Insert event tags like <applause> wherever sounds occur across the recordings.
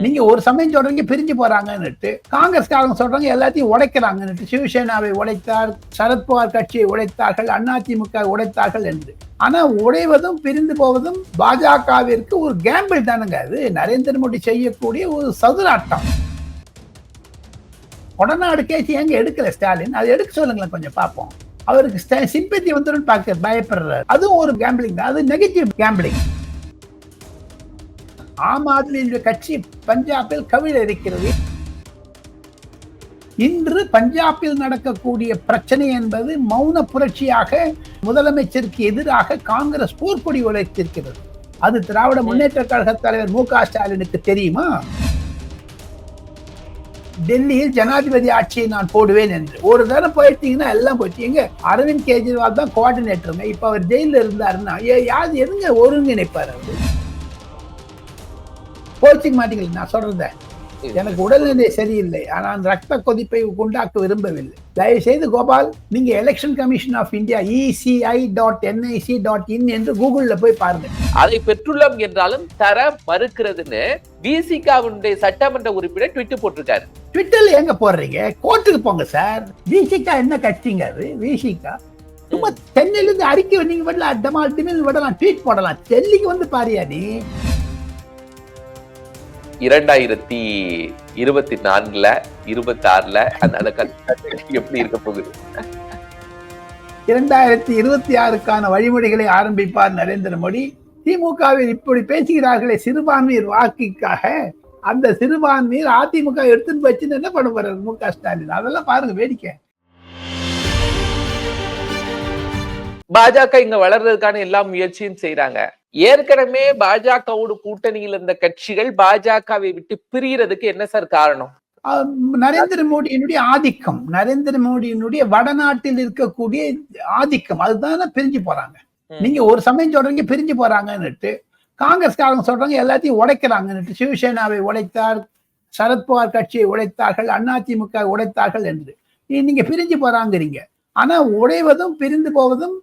நீங்க ஒரு சமயம் சொல்றீங்க பிரிஞ்சு போறாங்கன்னுட்டு காங்கிரஸ்காரங்க சொல்றாங்க எல்லாத்தையும் உடைக்கிறாங்கன்னுட்டு சிவசேனாவை உடைத்தார் சரத்பவார் கட்சியை உடைத்தார்கள் அதிமுக உடைத்தார்கள் என்று. ஆனா உடைவதும் பிரிந்து போவதும் பாஜகவிற்கு ஒரு கேம்பிள் தானுங்க அது. நரேந்திர மோடி செய்யக்கூடிய ஒரு சதுராட்டம் உடநாடு கேசி எங்க எடுக்கல ஸ்டாலின்? அதை எடுக்க சொல்லுங்களேன் கொஞ்சம் பார்ப்போம். அவருக்கு சிம்பத்தி வந்துடும் பார்க்க பயப்படுறாரு. அதுவும் ஒரு கேம்பிளிங் தான். அது நெகட்டிவ் கேம்பிளிங் ஆம் ஆத்மியினுடைய கட்சி பஞ்சாபில் கவிழ இருக்கிறது. இன்று பஞ்சாபில் நடக்கக்கூடிய பிரச்சனை என்பது மௌன புரட்சியாக முதலமைச்சருக்கு எதிராக காங்கிரஸ் போர்க்கொடி உழைத்திருக்கிறது அது திராவிட முன்னேற்ற கழக தலைவர் மு க ஸ்டாலினுக்கு தெரியுமா? டெல்லியில் ஜனாதிபதி ஆட்சியை நான் போடுவேன் என்று. ஒரு தடவை போயிட்டீங்கன்னா எல்லாம் போயிட்டு. எங்க? அரவிந்த் கெஜ்ரிவால் தான் கோஆர்டினேட்டருங்க இப்ப அவர் ஜெயில இருந்தாருன்னா ஏ- யார் எதுங்க ஒருங்கிணைப்பார் அவர்? கோச்சிங் மாட்டீங்களா நான் சொல்றத. எனக்கு உடல்நிலை சரியில்லை ஆனால் ரத்த கொதிப்பை உண்டாக்க விரும்பவில்லை. தயவு செய்து கோபால் நீங்க election commission of India ECI dot NIC dot in என்று கூகுள்ல போய் பாருங்க. அதை பெற்றுள்ளோம் என்றாலும் தர மறுக்கிறதுன்னு விசிகாவுடைய சட்டமன்ற உறுப்பினர் ட்விட் போட்டிருக்காரு. ட்விட்டர்ல எங்க போடுறீங்க? கோர்ட்டுக்கு போங்க சார் விசிகா என்ன கட்சிங்க அது? விசிகா சும்மா சென்னையில இருந்து அறிக்கை நீங்க விடலாம் டமால் டிமில் விடலாம் ட்வீட் போடலாம். டெல்லிக்கு வந்து பாரியா நீ? இரண்டாயிரத்தி இருபத்தி நான்குல இருபத்தி ஆறுல அந்த அந்த எப்படி இருக்க போகுது? இரண்டாயிரத்தி இருபத்தி ஆறுக்கான வழிமுறைகளை ஆரம்பிப்பார் நரேந்திர மோடி. திமுகவில் இப்படி பேசுகிறார்களே சிறுபான்மையர் வாக்குக்காக. அந்த சிறுபான்மையர் அதிமுக எடுத்துன்னு வச்சுன்னு என்ன பண்ண போறாரு? மு க ஸ்டாலின். அதெல்லாம் பாருங்க வேடிக்கை. பாஜக இங்க வளர்றதுக்கான எல்லா முயற்சியும் செய்யறாங்க ஏற்கனவே பாஜகவோட கூட்டணியில் இருந்த கட்சிகள் பாஜகவை விட்டு பிரியறதுக்கு என்ன சார் காரணம்? நரேந்திர மோடியினுடைய ஆதிக்கம் நரேந்திர மோடியினுடைய வடநாட்டில் இருக்கக்கூடிய ஆதிக்கம் அதுதானே பிரிஞ்சு போறாங்க. நீங்க ஒரு சமயம் சொல்றீங்க பிரிஞ்சு போறாங்கன்னுட்டு காங்கிரஸ்காரங்க சொல்றாங்க எல்லாத்தையும் உடைக்கிறாங்கன்னுட்டு சிவசேனாவை உடைத்தார் சரத்பவார் கட்சியை உடைத்தார்கள் அதிமுக உடைத்தார்கள் என்று. நீங்க பிரிஞ்சு போறாங்கிறீங்க. ஆனா உடைவதும் பிரிந்து போவதும்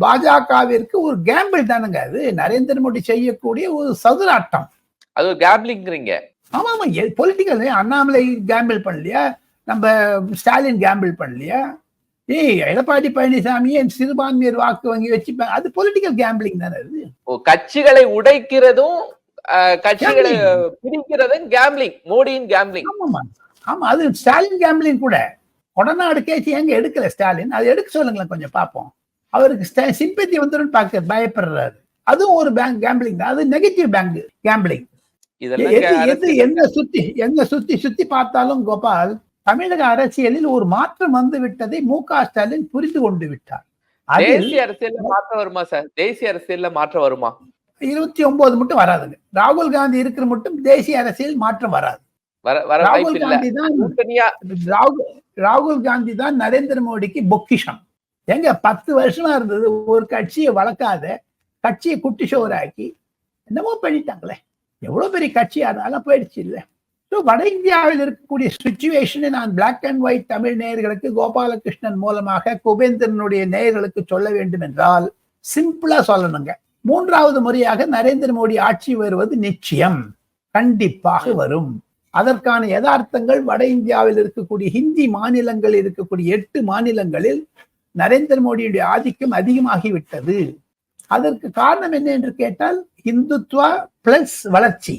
பாஜகவிற்கு ஒரு கேம்பிள் தானுங்க. அது நரேந்திர மோடி செய்யக்கூடிய ஒரு சதுராட்டம் அது ஒரு கேப்லிங்கிறீங்க ஆமா ஆமா. பொலிட்டிக்கல் அண்ணாமலை கேம்பிள் பண்ணலையா? நம்ம ஸ்டாலின் கேம்பிள் பண்ணலையா? ஏய் எடப்பாடி பழனிசாமி என் சிறுபான்மையர் வாக்கு வங்கி வச்சுப்பேன். அது பொலிட்டிக்கல் கேம்பிளிங் தானே அது? ஓ, கட்சிகளை உடைக்கிறதும் கட்சிகளை. பிரிக்கிறதும் கேம்லிங் மோடியின் கேம்லிங் ஆமாமா ஆமா. அது ஸ்டாலின் கேம்பிளிங் கூட. கொடநாடு கேஸ் எங்க எடுக்கல ஸ்டாலின்? அதை எடுக்க சொல்லுங்களேன் கொஞ்சம் பார்ப்போம். அவருக்கு சிம்பத்தி வந்துடும் பார்க்க பயப்படுறாரு. அதுவும் ஒரு பேங்க் கேம்பிளிங் தான். அது நெகட்டிவ் பேங்க் கேம்பிளிங் எது என்ன சுத்தி என்ன சுத்தி சுத்தி பார்த்தாலும் கோபால் தமிழக அரசியலில் ஒரு மாற்றம் வந்து விட்டதை மு க ஸ்டாலின் புரிந்து கொண்டு விட்டார். தேசிய அரசியல்ல மாற்றம் வருமா சார் தேசிய அரசியல்ல மாற்றம் வருமா? இருபத்தி ஒன்பது மட்டும் வராதுங்க. ராகுல் காந்தி இருக்கிற மட்டும் தேசிய அரசியல் மாற்றம் வராது. வர வர ராகுல் காந்தி தான் ராகுல் காந்தி தான் நரேந்திர மோடிக்கு பொக்கிஷம். எங்க பத்து வருஷமா இருந்தது ஒரு கட்சியை வளர்க்காத கட்சியை குட்டி சோறாக்கி என்னமோ பண்ணிட்டாங்களே. எவ்வளவு பெரிய கட்சியா இருந்தாலும் போயிடுச்சு இல்ல. ஸோ வட இந்தியாவில் இருக்கக்கூடிய சுச்சுவேஷனை நான் பிளாக் அண்ட் ஒயிட் தமிழ் நேயர்களுக்கு கோபாலகிருஷ்ணன் மூலமாக குபேந்திரனுடைய நேயர்களுக்கு சொல்ல வேண்டும் என்றால் சிம்பிளா சொல்லணுங்க. மூன்றாவது முறையாக நரேந்திர மோடி ஆட்சி வருவது நிச்சயம். கண்டிப்பாக வரும். அதற்கான யதார்த்தங்கள் வட இந்தியாவில் இருக்கக்கூடிய ஹிந்தி மாநிலங்களில் இருக்கக்கூடிய எட்டு மாநிலங்களில் நரேந்திர மோடியுடைய ஆதிக்கம் அதிகமாகிவிட்டது. அதற்கு காரணம் என்ன என்று கேட்டால் இந்துத்வா பிளஸ் வளர்ச்சி.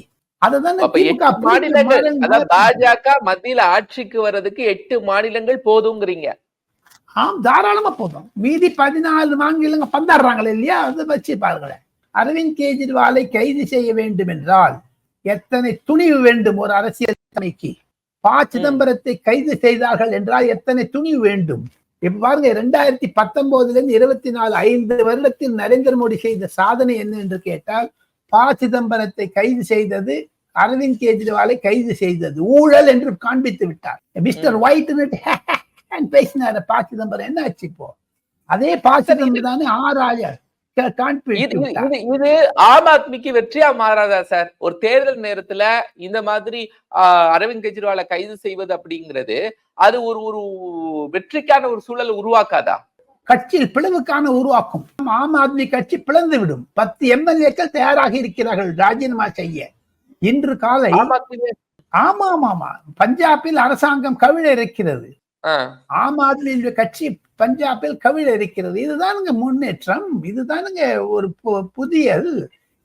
பாஜக மத்தியில ஆட்சிக்கு வர்றதுக்கு எட்டு மாநிலங்கள் போதுங்கிறீங்க. ஆம் தாராளமா போதும். மீதி பதினாலு மாநிலங்க பந்தாடுறாங்களே இல்லையா? அதை வச்சு பாருங்களேன் அரவிந்த் கெஜ்ரிவாலை கைது செய்ய வேண்டும் என்றால் எத்தனை துணிவு வேண்டும் ஒரு அரசியல் தலைமைக்கு ப சிதம்பரத்தை கைது செய்தார்கள் என்றால் எத்தனை துணிவு வேண்டும்? இப்ப பாருங்க ரெண்டாயிரத்தி பத்தொன்பதுல இருந்து இருபத்தி நாலு ஐந்து வருடத்தில் நரேந்திர மோடி செய்த சாதனை என்ன என்று கேட்டால் ப சிதம்பரத்தை கைது செய்தது அரவிந்த் கெஜ்ரிவாலை கைது செய்தது ஊழல் என்று காண்பித்து விட்டார். மிஸ்டர் ஒயிட் <laughs> பேசினார் ப சிதம்பரம். என்ன ஆச்சு இப்போ? அதே ப சிதம்பரம் தானே ஆராய இது ஆம் ஆத்மிக்கு வெற்றியா மாறாதா சார் ஒரு தேர்தல் நேரத்துல இந்த மாதிரி அரவிந்த் கெஜ்ரிவாலை கைது செய்வது அப்படிங்கிறது அது ஒரு ஒரு வெற்றிக்கான ஒரு சூழலை உருவாக்காதா? கட்சியில் பிளவுக்கான உருவாக்கும். ஆம் ஆத்மி கட்சி பிளந்து விடும் பத்து எம்எல்ஏக்கள் தயாராக இருக்கிறார்கள் ராஜினாமா செய்ய. இன்று காலை ஆம் ஆமா ஆமா பஞ்சாபில் அரசாங்கம் கவிழ இருக்கிறது. ஆம் ஆத்மி கட்சி பஞ்சாபில் கவிழ இருக்கிறது. இதுதானுங்க முன்னேற்றம். இதுதானுங்க ஒரு புதியது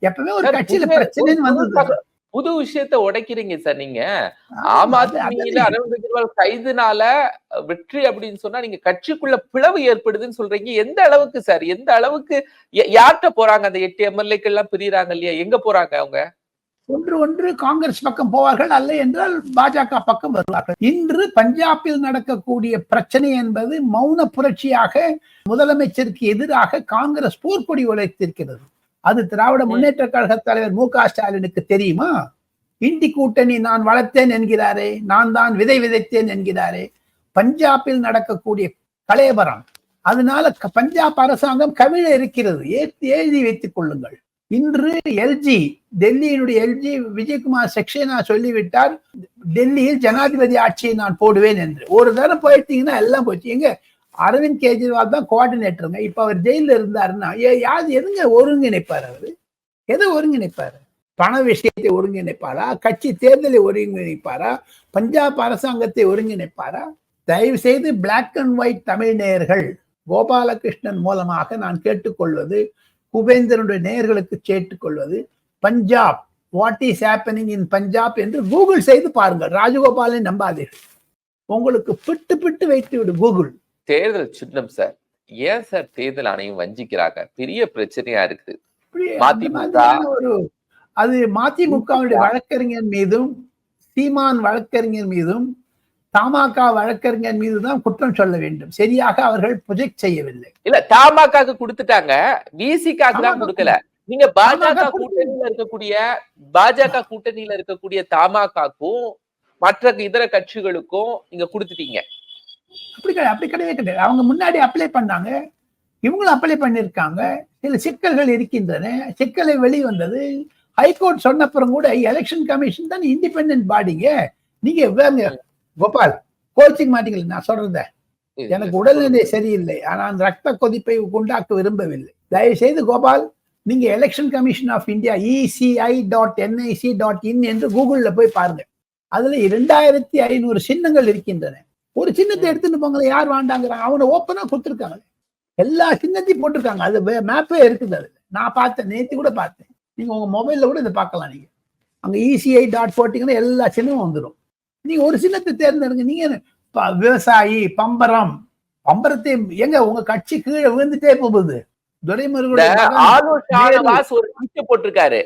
எப்பவுமே ஒரு கட்சியில பிரச்சனைன்னு வந்தது. புது விஷயத்தை உடைக்கிறீங்க சார் நீங்க. ஆம் ஆத்மியில அரவிந்த் கெஜ்ரிவால் கைதுனால வெற்றி அப்படின்னு சொன்னா நீங்க கட்சிக்குள்ள பிளவு ஏற்படுதுன்னு சொல்றீங்க. எந்த அளவுக்கு சார்? எந்த அளவுக்கு யார்கிட்ட போறாங்க அந்த எட்டு எம்எல்ஏக்கள் எல்லாம் பிரியறாங்க இல்லையா? எங்க போறாங்க அவங்க? ஒன்று ஒன்று காங்கிரஸ் பக்கம் போவார்கள் அல்ல என்றால் பாஜக பக்கம் வருவார்கள். இன்று பஞ்சாபில் நடக்கக்கூடிய பிரச்சனை என்பது மௌன புரட்சியாக முதலமைச்சருக்கு எதிராக காங்கிரஸ் போர்க்கொடி உழைத்திருக்கிறது. அது திராவிட முன்னேற்ற கழக தலைவர் மு க ஸ்டாலினுக்கு தெரியுமா? இந்தி கூட்டணி நான் வளர்த்தேன் என்கிறாரே நான் தான் விதை விதைத்தேன் என்கிறாரே. பஞ்சாபில் நடக்கக்கூடிய கலேபரம் அதனால பஞ்சாப் அரசாங்கம் கவிழ இருக்கிறது. ஏத்தி எழுதி வைத்துக் கொள்ளுங்கள். இன்று எல்ஜி டெல்லியினுடைய எல்ஜி விஜயகுமார் செக்ஷேனா சொல்லிவிட்டார் டெல்லியில் ஜனாதிபதி ஆட்சியை நான் போடுவேன் என்று. ஒரு தரம் போயிட்டீங்கன்னா எல்லாம் போச்சு. எங்க? அரவிந்த் கெஜ்ரிவால் தான் கோஆர்டினேட்டருங்க இப்ப அவர் ஜெயில இருந்தாருன்னா ஏ- யார் எதுங்க ஒருங்கிணைப்பார் அவரு? எதை ஒருங்கிணைப்பாரு? பண விஷயத்தை ஒருங்கிணைப்பாரா? கட்சி தேர்தலை ஒருங்கிணைப்பாரா? பஞ்சாப் அரசாங்கத்தை ஒருங்கிணைப்பாரா? தயவு செய்து பிளாக் அண்ட் ஒயிட் தமிழ் நேயர்கள் கோபாலகிருஷ்ணன் மூலமாக நான் கேட்டுக்கொள்வது குபேந்திரனுடைய நேயர்களுக்கு கேட்டுக்கொள்வது Punjab what is happening in Punjab? என்று கூகுள் செய்து பாருங்கள். ராஜகோபாலை நம்பாதீர்கள். உங்களுக்கு பிட்டு பிட்டு வைத்து விடு கூகுள் தேர்தல் சின்னம் சார் ஏன் சார் தேர்தல் ஆணையம் வஞ்சிக்கிறாங்க? பெரிய பிரச்சனையா இருக்குது. ஒரு அது மதிமுகவுடைய வழக்கறிஞர் மீதும் சீமான் வழக்கறிஞர் மீதும் தமாக வழக்கறிஞர் மீது தான் குற்றம் சொல்ல வேண்டும். சரியாக அவர்கள் ப்ரொஜெக்ட் செய்யவில்லை. இல்ல தமாகாக்கு கொடுத்துட்டாங்க விசிகாக்கு தான் கொடுக்கல. நீங்க பாஜக கூட்டணியில இருக்கக்கூடிய பாஜக கூட்டணியில இருக்கக்கூடிய தமாகாக்கும் மற்ற இதர கட்சிகளுக்கும் நீங்க கொடுத்துட்டீங்க. அப்படி கிடையாது அப்படி கிடையவே கிடையாது. அவங்க முன்னாடி அப்ளை பண்ணாங்க இவங்களும் அப்ளை பண்ணியிருக்காங்க. சில சிக்கல்கள் இருக்கின்றன. சிக்கலை வெளிவந்தது. ஹைகோர்ட் சொன்னப்புறம் கூட எலெக்ஷன் கமிஷன் தான் இண்டிபெண்டன்ட் பாடிங்க நீங்க கோபால் கோச்சிங் மாட்டீங்களா நான் சொல்றத எனக்கு உடல்நிலை சரியில்லை ஆனால் ரத்த கொதிப்பை உண்டாக்க விரும்பவில்லை. தயவு செய்து கோபால் நீங்க election commission of India ECI dot NIC dot in என்று கூகுள்ல போய் பாருங்க. அதுல இரண்டாயிரத்தி ஐநூறு சின்னங்கள் இருக்கின்றன. ஒரு சின்னத்தை எடுத்துட்டு போங்களேன் யார் வாண்டாங்கிறாங்க? அவனை ஓப்பனா கொடுத்துருக்காங்க. எல்லா சின்னத்தையும் போட்டிருக்காங்க. அது மேப்பே இருக்குது அதுல. நான் பார்த்தேன் நேத்து கூட பார்த்தேன். நீங்க உங்க மொபைல்ல கூட இதை பார்க்கலாம் நீங்க. அங்க இசிஐ டாட் போட்டீங்கன்னா எல்லா சின்னமும் வந்துடும் நீங்க ஒரு சின்னத்தை தேர்ந்தெடுங்க. நீங்க விவசாயி பம்பரம். பம்பரத்தை எங்க உங்க கட்சி கீழே விழுந்துட்டே போகுது. ட்வீட் போட்டிருக்காரு.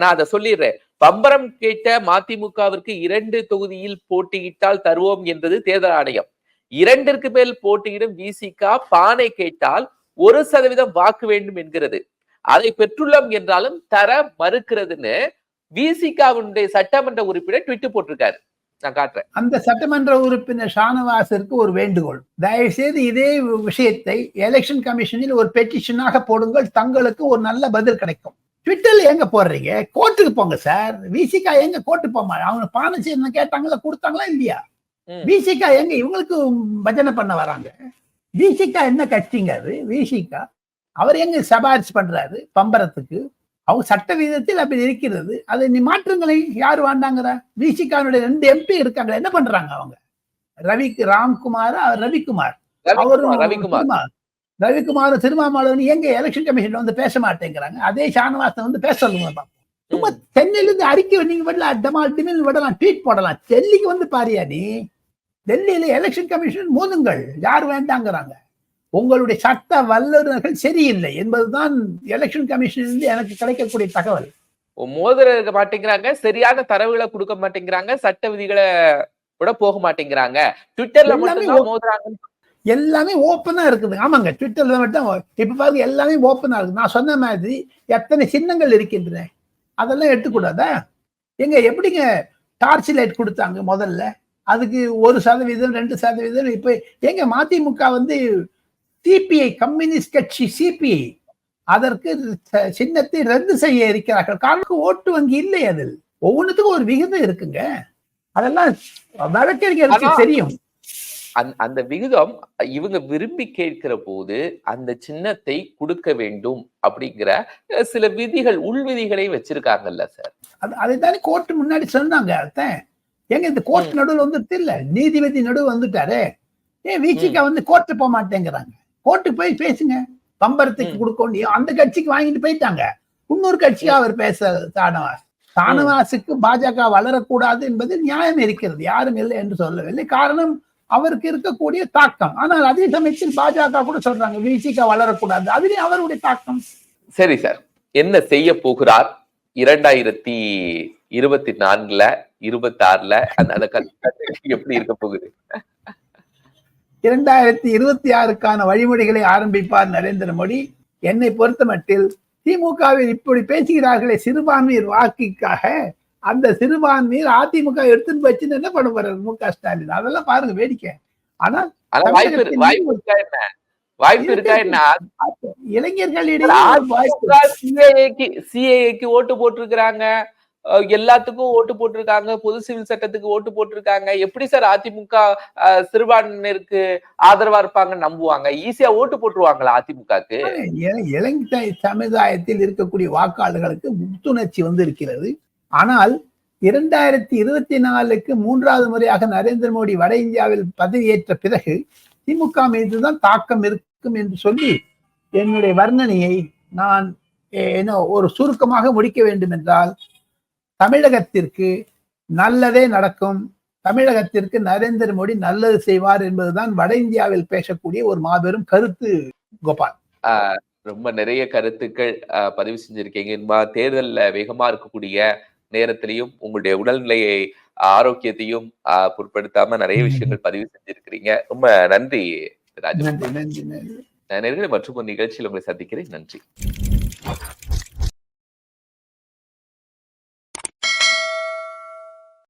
நான் அதை சொல்லிடுறேன். பம்பரம் கேட்ட மதிமுகவிற்கு இரண்டு தொகுதியில் போட்டியிட்டால் தருவோம் என்றது தேர்தல் ஆணையம். இரண்டிற்கு மேல் போட்டியிடும் விசிகா பானை கேட்டால் ஒரு சதவீதம் வாக்கு வேண்டும் என்கிறது. அதை பெற்றுள்ளோம் என்றாலும் தர மறுக்கிறதுன்னு விசிகாவுடைய சட்டமன்ற உறுப்பினர் ட்விட்டு போட்டிருக்காரு. நான் காட்டுறேன். அந்த சட்டமன்ற உறுப்பினர் ஷானவாசருக்கு ஒரு வேண்டுகோள். தயவு செய்து இதே விஷயத்தை எலெக்ஷன் கமிஷனில் ஒரு பெட்டிஷனாக போடுங்கள் தங்களுக்கு ஒரு நல்ல பதில் கிடைக்கும். ட்விட்டர்ல எங்க போடுறீங்க? கோர்ட்டுக்கு போங்க சார் விசிகா எங்க கோர்ட்டு போமா அவங்க பானசி என்ன கேட்டாங்களா கொடுத்தாங்களா இல்லையா. விசிகா எங்க? இவங்களுக்கு பஜனை பண்ண வராங்க. விசிகா என்ன கட்சிங்க அது விசிகா அவர் எங்க சபாரிசு பண்றாரு? பம்பரத்துக்கு. அவங்க சட்ட விதத்தில் அப்படி இருக்கிறது. அதை நீ மாற்றுங்களை யார் வாண்டாங்கிற விசிகானுடைய ரெண்டு எம்பி இருக்காங்க என்ன பண்றாங்க அவங்க? ரவி ராம்குமார் அவர் ரவிக்குமார்? அவரும் ரவிக்குமார். ரவிக்குமார் திருமா- ரவிக்குமார் திருமாவளவன் எங்க எலெக்ஷன் கமிஷன்ல வந்து பேச மாட்டேங்கிறாங்க? அதே ஷானவாசன் வந்து பேச சொல்லுங்க. சும்மா சென்னையில இருந்து அறிக்கை நீங்க விடலாம் டமால் டிமில் விடலாம் ட்வீட் போடலாம். டெல்லிக்கு வந்து பாரியா நீ? டெல்லியில எலெக்ஷன் கமிஷன் மோதுங்கள் யார் வேண்டாங்கிறாங்க? உங்களுடைய சட்ட வல்லுநர்கள் சரியில்லை என்பதுதான் எலெக்ஷன் கமிஷனிலிருந்து எனக்கு கிடைக்கக்கூடிய தகவல். மோதிர இருக்க மாட்டேங்கிறாங்க சரியான தரவுகளை கொடுக்க மாட்டேங்கிறாங்க சட்ட விதிகளை விட போக மாட்டேங்கிறாங்க. ட்விட்டர்ல ஓ- மோதுறாங்க எல்லாமே ஓப்பனா இருக்குது. ஆமாங்க ட்விட்டர்ல மட்டும் இப்ப பாருங்க எல்லாமே ஓப்பனா இருக்கு நான் சொன்ன மாதிரி எத்தனை சின்னங்கள் இருக்கின்றன? அதெல்லாம் எடுத்துக்கூடாதா? எங்க எப்படிங்க டார்ச் லைட் கொடுத்தாங்க முதல்ல? அதுக்கு ஒரு சதவீதம் ரெண்டு சதவீதம் இப்ப எங்க மதிமுக வந்து சிபிஐ கம்யூனிஸ்ட் கட்சி சிபிஐ. அதற்கு சின்னத்தை ரத்து செய்ய இருக்கிறார்கள். காரணம் ஓட்டு வங்கி இல்லை அதில். ஒவ்வொன்றுத்துக்கும் ஒரு விகிதம் இருக்குங்க. அதெல்லாம் வழக்கறிஞருக்கு தெரியும். அந்த- விகிதம் இவங்க விரும்பி கேட்கிற போது அந்த சின்னத்தை கொடுக்க வேண்டும் அப்படிங்கிற சில விதிகள் உள் விதிகளை வச்சிருக்காங்கல்ல சார். அது அதைத்தானே கோர்ட் முன்னாடி சொன்னாங்க அதான் ஏங்க இந்த கோர்ட் நடுவில் வந்துட்டு இல்ல? நீதிபதி நடுவு வந்துட்டாரே. ஏன் விசிகா வந்து கோர்ட்டு போக மாட்டேங்கிறாங்க? கோர்ட்டுக்கு போய் பேசுங்க. பம்பரத்துக்கு. கொடுக்கணும் அந்த கட்சிக்கு வாங்கிட்டு போயிட்டாங்க. இன்னொரு கட்சியா அவர் பேச தானவாஸ் தானவாசுக்கு பாஜக வளரக்கூடாது என்பது நியாயம் இருக்கிறது. யாரும் இல்லை என்று சொல்லவில்லை. காரணம் அவருக்கு இருக்கக்கூடிய தாக்கம். ஆனால் அதே சமயத்தில் பாஜக கூட சொல்றாங்க விசிகா வளரக்கூடாது. அதுலயும் அவருடைய தாக்கம். சரி சார். என்ன செய்ய போகிறார்? இரண்டாயிரத்தி இருபத்தி நான்குல இருபத்தி ஆறுல அந்த எப்படி இருக்க போகுது? இரண்டாயிரத்தி இருபத்தி ஆறுக்கான வழிமுறைகளை ஆரம்பிப்பார் நரேந்திர மோடி. என்னை பொறுத்த மட்டில் திமுகவில் இப்படி பேசுகிறார்களே சிறுபான்மையர் வாக்குக்காக. அந்த சிறுபான்மையர் அதிமுக எடுத்துன்னு போச்சுன்னு என்ன பண்ண போறாரு மு க ஸ்டாலின்? அதெல்லாம் பாருங்க வேடிக்கை. ஆனா வாய்ப்பு இரு- வாய்ப்பு இருக்கா என்ன? இளைஞர்களிடையே சிஏஏக்கு ஓட்டு போட்டிருக்கிறாங்க. எல்லாத்துக்கும் ஓட்டு போட்டிருக்காங்க. பொது சிவில் சட்டத்துக்கு ஓட்டு போட்டிருக்காங்க. எப்படி சார் அதிமுக சிறுபான்மையினருக்கு ஆதரவா இருப்பாங்கன்னு நம்புவாங்க? ஈஸியா ஓட்டு போட்டுருவாங்களா அதிமுகக்கு? இளைஞ சமுதாயத்தில் இருக்கக்கூடிய வாக்காளர்களுக்கு புத்துணர்ச்சி வந்து இருக்கிறது. ஆனால் இரண்டாயிரத்தி இருபத்தி நாலுக்கு மூன்றாவது முறையாக நரேந்திர மோடி வட இந்தியாவில் பதவியேற்ற பிறகு திமுக மீதுதான் தாக்கம் இருக்கும் என்று சொல்லி என்னுடைய வர்ணனையை நான் என்ன ஒரு சுருக்கமாக முடிக்க வேண்டும் என்றால் தமிழகத்திற்கு நல்லதே நடக்கும். தமிழகத்திற்கு நரேந்திர மோடி நல்லது செய்வார் என்பதுதான் வட இந்தியாவில் பேசக்கூடிய ஒரு மாபெரும் கருத்து கோபால். ரொம்ப நிறைய கருத்துக்கள் பதிவு செஞ்சிருக்கீங்க. இன்பா தேர்தல்ல வேகமா இருக்கக்கூடிய நேரத்திலையும் உங்களுடைய உடல்நிலையை ஆரோக்கியத்தையும் பொருட்படுத்தாம நிறைய விஷயங்கள் பதிவு செஞ்சிருக்கிறீங்க. ரொம்ப நன்றி ராஜு நன்றி நன்றி நன்றி. நேயர்களே மற்றும் ஒரு நிகழ்ச்சியில் உங்களை சந்திக்கிறேன். நன்றி.